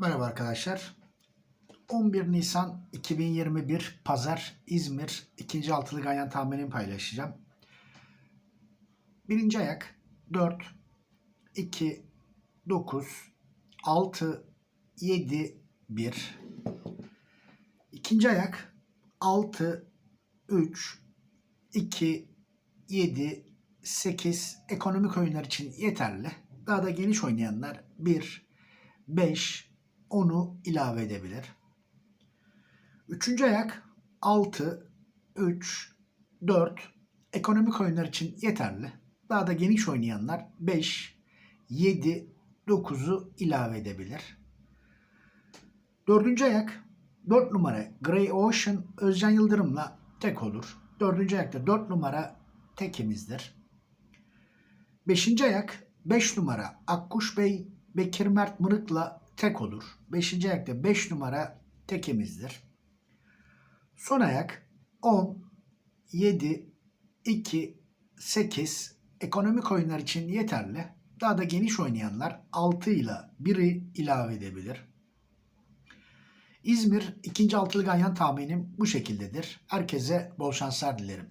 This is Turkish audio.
Merhaba arkadaşlar. 11 Nisan 2021 Pazar İzmir ikinci altılı ganyan tahminimi paylaşacağım. Birinci ayak 4, 2, 9, 6, 7, 1. İkinci ayak 6, 3, 2, 7, 8 ekonomik oyunlar için yeterli. Daha da geniş oynayanlar 1, 5, 10'u ilave edebilir. Üçüncü ayak 6, 3, 4 ekonomik oyunlar için yeterli. Daha da geniş oynayanlar 5, 7, 9'u ilave edebilir. Dördüncü ayak 4 numara Grey Ocean Özcan Yıldırım'la tek olur. Dördüncü ayakta 4 numara tekimizdir. Beşinci ayak 5 numara Akkuş Bey Bekir Mert Mırık'la tek olur. Beşinci ayakta 5 numara tekimizdir. Son ayak 10, 7, 2, 8 ekonomik oyunlar için yeterli. Daha da geniş oynayanlar 6 ile 1'i ilave edebilir. İzmir ikinci altılı ganyan tahminim bu şekildedir. Herkese bol şanslar dilerim.